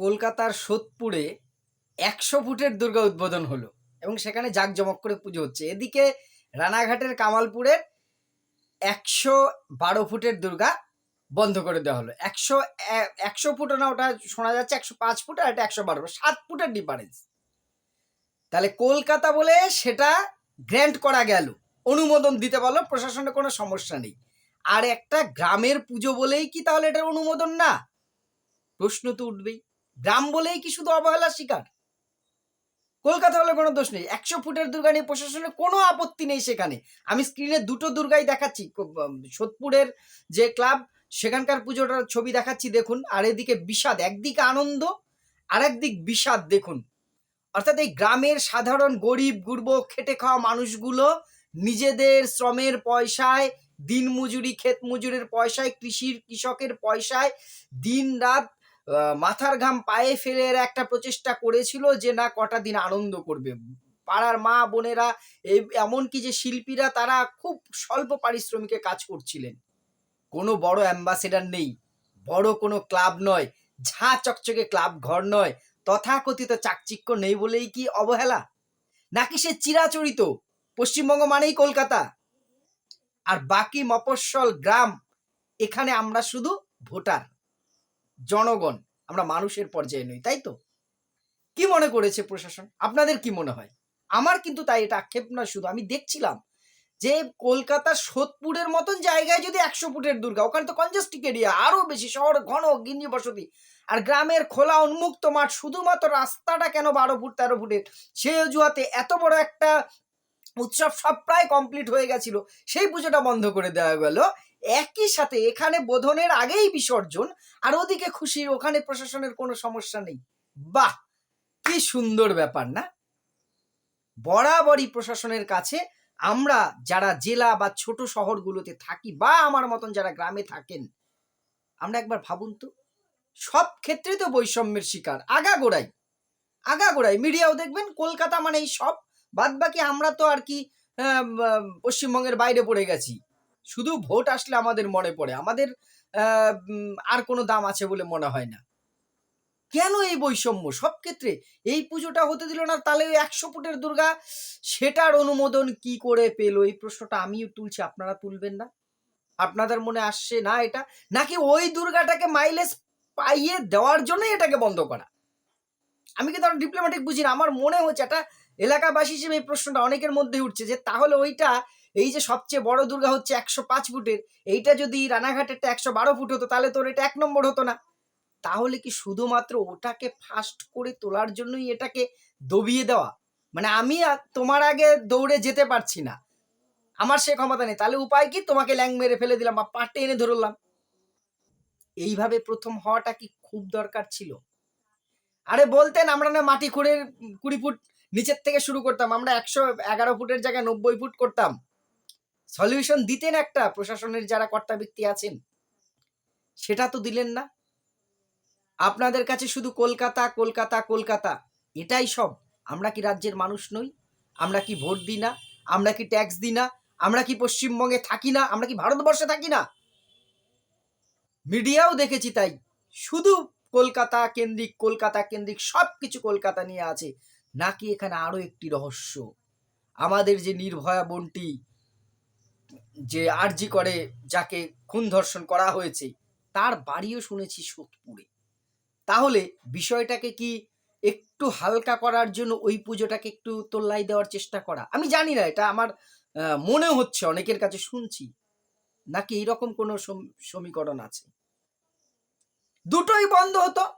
কলকাতার সোদপুরে একশো ফুটের দুর্গা উদ্বোধন হলো এবং সেখানে জাঁকজমক করে পুজো হচ্ছে। এদিকে রানাঘাটের কামালপুরের একশো বারো ফুটের দুর্গা বন্ধ করে দেওয়া হলো। একশো একশো ফুট না, ওটা শোনা যাচ্ছে একশো পাঁচ ফুট আর এটা একশো বারো সাত ফুটের ডিফারেন্স তাহলে কলকাতা বলে সেটা গ্র্যান্ট করা গেল। অনুমোদন দিতে পারল প্রশাসনের কোনো সমস্যা নেই। আর একটা গ্রামের পুজো বলেই কি তাহলে এটার অনুমোদন না? প্রশ্ন তো উঠবেই। গ্রাম বলেই কি শুধু অবহেলার শিকার? কলকাতা হলে কোনো দোষ নেই। একশো ফুটের দুর্গা নিয়ে প্রশাসনের কোনো আপত্তি নেই সেখানে। আমি স্ক্রিনে দুটো দুর্গাই দেখাচ্ছি। সোদপুরের যে ক্লাব, সেখানকার পুজোটার ছবি দেখাচ্ছি, দেখুন। আর এদিকে বিষাদ, একদিকে আনন্দ আর একদিক বিষাদ, দেখুন। অর্থাৎ এই গ্রামের সাধারণ গরিব গুরব খেটে খাওয়া মানুষগুলো নিজেদের শ্রমের পয়সায় দিন মজুরি ক্ষেত মজুরের পয়সায়, কৃষির কৃষকের পয়সায় দিন রাত মাথার ঘাম পায়ে ফেলে এরা একটা প্রচেষ্টা করেছিল যে না, কটা দিন আনন্দ করবে। পাড়ার মা, বোনেরা এমনকি যে শিল্পীরা, তারা খুব স্বল্প পারিশ্রমিকে কাজ করছিলেন। কোনো বড় অ্যাম্বাসেডার নেই, বড় কোনো ক্লাব নয়, ঝাঁ চকচকে ক্লাব ঘর নয়, তথাকথিত চাকচিক্য নেই বলেই কি অবহেলা? নাকি সে চিরাচরিত, পশ্চিমবঙ্গ মানেই কলকাতা? আর বাকি মফস্বল গ্রাম, এখানে আমরা শুধু ভোটার। জনগণ, আমরা মানুষের পর্যায়ে নই, তাই তো? কি মনে করেছে প্রশাসন? আপনাদের কি মনে হয়? আমার কিন্তু তাই, এটা আক্ষেপ না, শুধু আমি দেখছিলাম যে কলকাতা সোদপুরের মতন জায়গায় যদি একশো ফুটের দুর্গা, ওখানে তো কনজাস্টিক এরিয়া আরও বেশি শহর, ঘন গিন্নি বসতি, আর গ্রামের খোলা, উন্মুক্ত মাঠ, শুধুমাত্র রাস্তাটা কেন বারো ফুট, তেরো ফুটের? সেই অজুহাতে এত বড় একটা উৎসব সব প্রায় কমপ্লিট হয়ে গেছিল, সেই পুজোটা বন্ধ করে দেওয়া গেল। একই সাথে এখানে বোধনের আগেই বিসর্জন, আর ওদিকে খুশি ওখানে প্রশাসনের কোনো সমস্যা নেই। বাহ! কি সুন্দর ব্যাপার না? বরাবরই প্রশাসনের কাছে আমরা যারা জেলা বা ছোট শহরগুলোতে থাকি বা আমার মতন যারা গ্রামে থাকেন, আমরা একবার ভাবুন তো, সব ক্ষেত্রে তো বৈষম্যের শিকার। আগাগোড়াই আগাগোড়াই। মিডিয়াও দেখবেন, কলকাতা মানেই সব বাদ বাকি আমরা তো আর কি পশ্চিমবঙ্গের বাইরে পড়ে গেছি। শুধু ভোট আসলে আমাদের মনে পড়ে। আমাদের আর কোনো দাম আছে বলে মনে হয় না। কেন এই বৈষম্য? সব ক্ষেত্রে এই পুজোটা হতে দিল না, তাহলে ওই একশো ফুটের দুর্গা, সেটার অনুমোদন কি করে পেল? এই প্রশ্নটা আমিও তুলছি, আপনারা তুলবেন না। আপনাদের মনে আসছে না এটা? নাকি ওই দুর্গাটাকে মাইলেজ পাইয়ে দেওয়ার জন্যই এটাকে বন্ধ করা? আমি কিন্তু ডিপ্লোম্যাটিক বুঝি না। আমার মনে হচ্ছে একটা এলাকাবাসী হিসেবে এই প্রশ্নটা অনেকের মধ্যে উঠছে যে তাহলে ওইটা, এই যে সবচেয়ে বড় দুর্গা হচ্ছে একশো পাঁচ ফুটের, এইটা যদি রানাঘাটেরটা একশো বারো ফুট হতো তাহলে তোর এটা এক নম্বর হতো না। তাহলে কি শুধুমাত্র ওটাকে ফাস্ট করে তোলার জন্যই এটাকে দবিয়ে দেওয়া? মানে আমি তোমার আগে দৌড়ে যেতে পারছি না। আমার সে ক্ষমতা নেই। তাহলে উপায় কি? তোমাকে ল্যাং মেরে ফেলে দিলাম বা পাটে এনে ধরলাম এইভাবে প্রথম হওয়াটা কি খুব দরকার ছিল? আরে বলতেন আমরা না মাটি খুঁড়ে কুড়ি ফুট নিচের থেকে শুরু করতাম। আমরা একশো এগারো ফুটের জায়গায় নব্বই ফুট করতাম। সলিউশন দিতেন একটা, প্রশাসনের যারা কর্তা ব্যক্তি আছেন। সেটা তো দিলেন না। আপনাদের কাছে শুধু কলকাতা কলকাতা কলকাতা, এটাই সব। আমরা কি রাজ্যের মানুষ নই? আমরা কি ভোট দিই না? আমরা কি ট্যাক্স দিই না? আমরা কি পশ্চিমবঙ্গে থাকি না? আমরা কি ভারতবর্ষে থাকি না? মিডিয়াও দেখেছি তাই। শুধু কলকাতা কেন্দ্রিক কলকাতা কেন্দ্রিক সব কিছু কলকাতা নিয়ে আছে। নাকি এখানে আরও একটি রহস্য? আমাদের যে নির্ভয়া বোনটি যে আরজি করে, যাকে খুন ধর্ষণ করা হয়েছে, তার বাড়িও শুনেছি সোদপুরে। তাহলে বিষয়টাকে কি একটু হালকা করার জন্য ওই পুজোটাকে একটু তোল্লাই দেওয়ার চেষ্টা করা? আমি জানি না, এটা আমার মনে হচ্ছে, অনেকের কাছে শুনছি। নাকি এইরকম কোনো সম- সমীকরণ আছে? দুটোই বন্ধ হতো।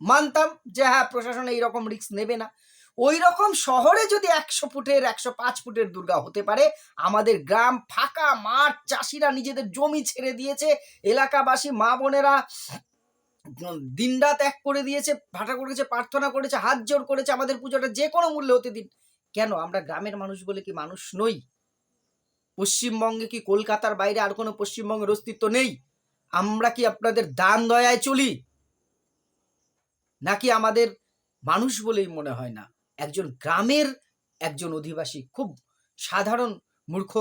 মানতাম যে হ্যাঁ প্রশাসন এইরকম রিস্ক নেবে না। ওই রকম শহরে যদি একশো ফুটের, একশো পাঁচ ফুটের দুর্গা হতে পারে, আমাদের গ্রাম ফাঁকা, মাঠ, চাষিরা নিজেদের জমি ছেড়ে দিয়েছে, এলাকাবাসী, মা বোনেরা দিনরাত এক করে দিয়েছে, ভাটা করেছে, প্রার্থনা করেছে, হাত জোর করেছে আমাদের পুজোটা যে কোনো মূল্যে হতে দিন। কেন? আমরা গ্রামের মানুষ বলে কি মানুষ নই? পশ্চিমবঙ্গে কি কলকাতার বাইরে আর কোনো পশ্চিমবঙ্গের অস্তিত্ব নেই? আমরা কি আপনাদের দান দয়ায় চলি? নাকি আমাদের মানুষ বলেই মনে হয় না? একজন গ্রামের একজন অধিবাসী, খুব সাধারণ মূর্খ,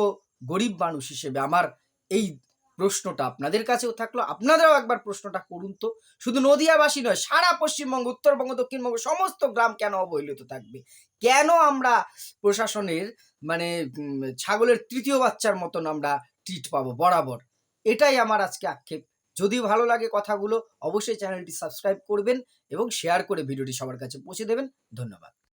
গরিব মানুষ হিসেবে আমার এই প্রশ্নটা আপনাদের কাছেও থাকল। আপনারাও একবার প্রশ্নটা করুন তো। শুধু নদিয়াবাসী নয়, সারা পশ্চিমবঙ্গ, উত্তরবঙ্গ, দক্ষিণবঙ্গ, সমস্ত গ্রাম কেন অবহেলিত থাকবে? কেন আমরা প্রশাসনের মানে ছাগলের তৃতীয় বাচ্চার মতন আমরা ট্রিট পাবো? বরাবর। এটাই আমার আজকে আক্ষেপ। যদি ভালো লাগে কথাগুলো, অবশ্যই চ্যানেলটি সাবস্ক্রাইব করবেন এবং শেয়ার করে ভিডিওটি সবার কাছে পৌঁছে দেবেন। ধন্যবাদ।